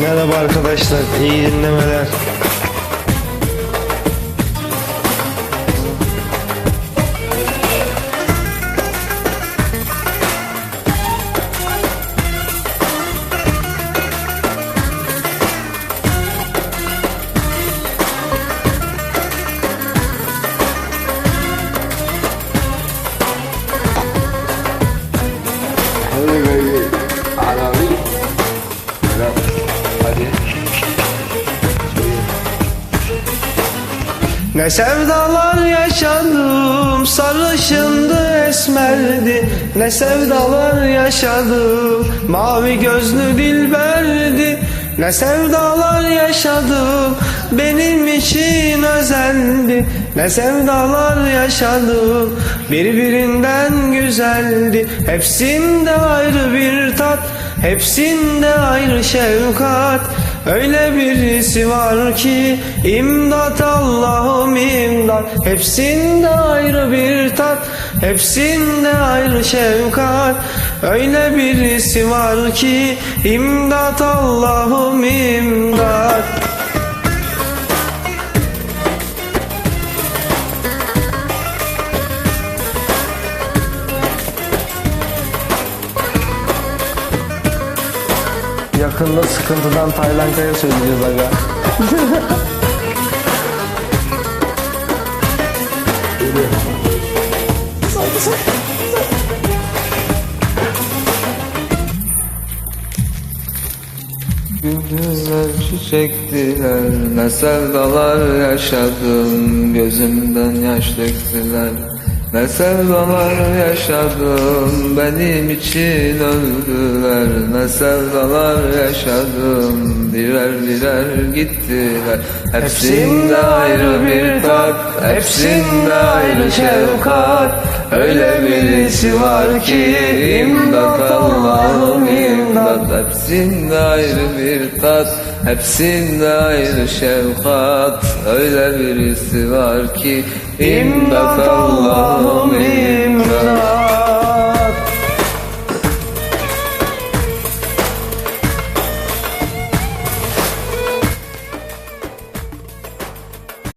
Merhaba arkadaşlar, iyi dinlemeler. Ne sevdalar yaşadım, sarışındı esmerdi. Ne sevdalar yaşadım, mavi gözlü dilberdi. Ne sevdalar yaşadım, benim için özeldi. Ne sevdalar yaşadım, birbirinden güzeldi. Hepsinde ayrı bir tat, hepsinde ayrı şefkat. Öyle birisi var ki imdat Allah'ım imdat. Hepsinde ayrı bir tat Hepsinde ayrı şefkat. Öyle birisi var ki imdat Allah'ım imdat Yakında sıkıntıdan Tayland'a söyleyeceğiz aga. Gündüzler çiçektiler Ne sevdalar yaşadım. Gözümden yaş döktüler Ne sevdalar yaşadım Benim için öldüler. Ne sevdalar yaşadım Birer birer gittiler. Hepsinde ayrı bir tat Hepsinde ayrı şefkat Öyle birisi var ki İmdat Allah'ım imdat. Hepsinde ayrı bir tat Hepsinde ayrı şefkat Öyle birisi var ki İmdat Allah'ım imdat